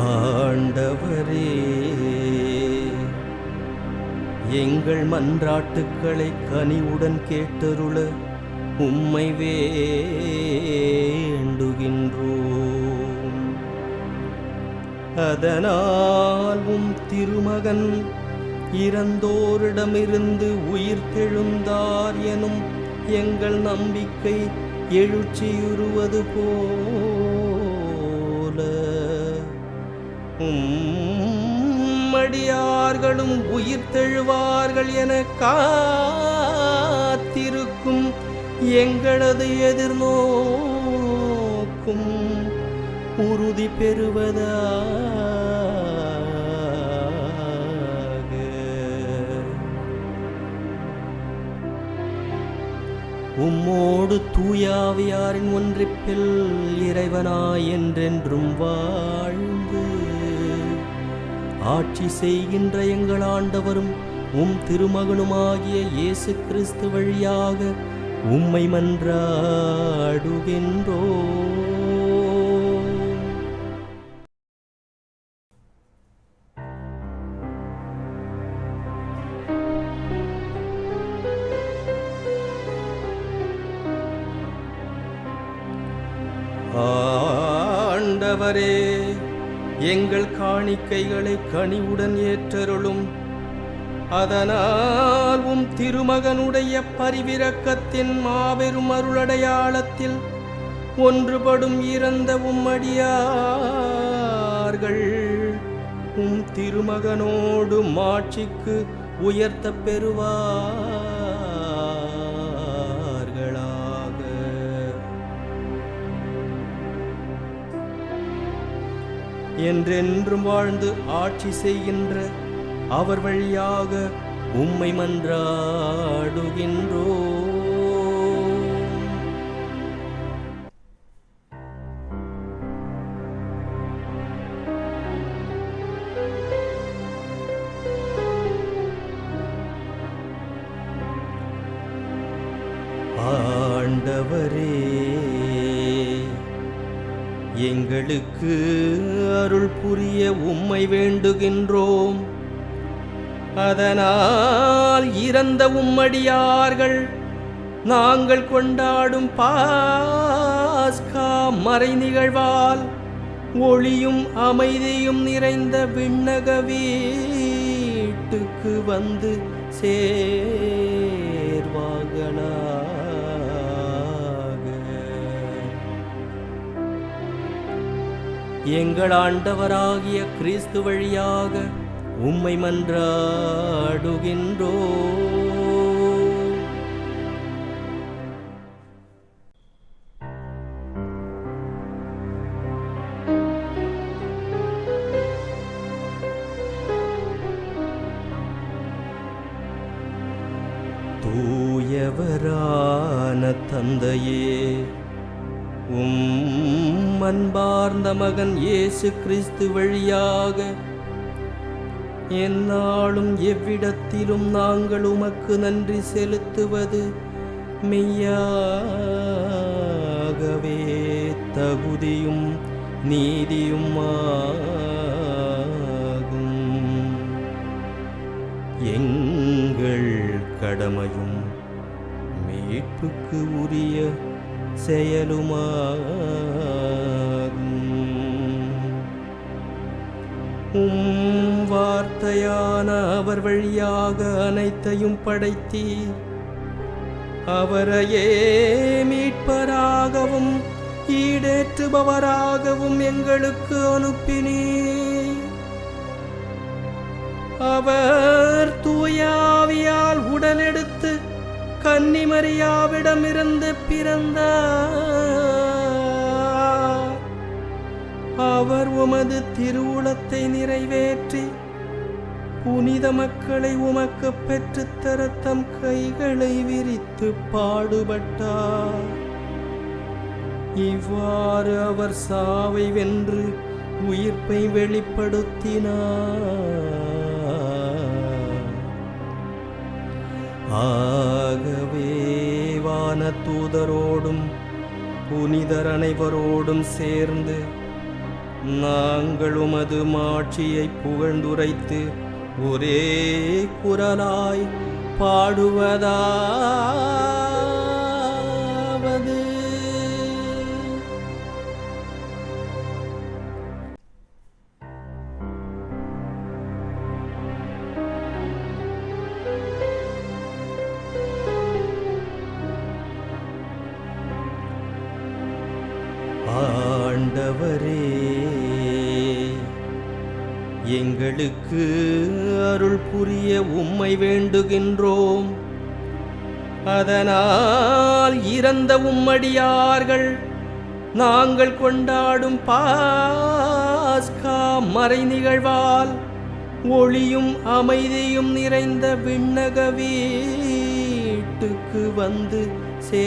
ஆண்டவரே. எங்கள் மன்றாட்டுக்களை கனிவுடன் கேட்டருள உம்மை வேண்டுகின்றோம். அதனால் உம் திருமகன் இறந்தோரிடமிருந்து உயிர் தெழுந்தார் எனும் எங்கள் நம்பிக்கை எழுச்சியுறுவது போ மடியார்களும் உயிர் தெழுவார்கள் என காத்திருக்கும் எங்களது எதிர்நோக்கும் உறுதி பெறுவதாக. உம்மோடு தூயாவியாரின் ஒன்றிப்பில் இறைவனாய் என்றென்றும் வாழ்ந்து ஆட்சி செய்கின்ற எங்கள் ஆண்டவரும் உம் திருமகனுமாகிய இயேசு கிறிஸ்து வழியாக உம்மை மன்றாடுகின்றோ ஆண்டவரே எங்கள் காணிக்கைகளை கனிவுடன் ஏற்றருளும். அதனால் உம் திருமகனுடைய பரிவிரக்கத்தின் மாபெரும் அருளடையாளத்தில் ஒன்றுபடும் இறந்த உம்மடியார்கள் உம் திருமகனோடு மாட்சிக்கு உயர்த்த பெறுவார். என்றென்றும் வாழ்ந்து ஆட்சி செய்கின்ற அவர் வழியாக உம்மை மன்றாடுகின்றோ எங்களுக்கு அருள் புரிய உம்மை வேண்டுகின்றோம். அதனால் இறந்த உம்மடியார்கள் நாங்கள் கொண்டாடும் பாஸ்கா மறை நிகழ்வால் ஒளியும் அமைதியும் நிறைந்த விண்ணக வீட்டுக்கு வந்து சே எங்கள் ஆண்டவராகிய கிறிஸ்து வழியாக உம்மை மன்றாடுகின்றோ. தூயவரான தந்தையே உம் அன்பார்ந்த மகன் இயேசு கிறிஸ்து வழியாக எந்நாளும் எவ்விடத்திலும் நாங்கள் உமக்கு நன்றி செலுத்துவது மெய்யாகவே தகுதியும் நீதியும் ஆகும் எங்கள் கடமையும் மீட்புக்கு உரிய செயலுமாகும் உம் வார்த்தையான அவர் வழியாக அனைத்தையும் படைத்தீர் அவரையே மீட்பராகவும் ஈடேற்றுபவராகவும் எங்களுக்கு அனுப்பினே. அவர் தூயாவியால் உடலெடுத்து கன்னிமரியாவிடமிருந்து பிறந்தார். அவர் உமது திருவுளத்தை நிறைவேற்றி புனித மக்களை உமக்கு பெற்றுத்தர தம் கைகளை விரித்து பாடுபட்டார். இவ்வாறு அவர் சாவை வென்று உயிர்ப்பை வெளிப்படுத்தினார். ஆகவே வான தூதரோடும் புனிதர் அனைவரோடும் சேர்ந்து நாங்கள் உமது மாட்சியை புகழ்ந்துரைத்து ஒரே குரலாய் பாடுவதா? எங்களுக்கு அருள் புரிய உம்மை வேண்டுகின்றோம். அதனால் இறந்த உம்மடியார்கள் நாங்கள் கொண்டாடும் பாஸ்கா மறை நிகழ்வால் ஒளியும் அமைதியும் நிறைந்த விண்ணக வீட்டுக்கு வந்து சே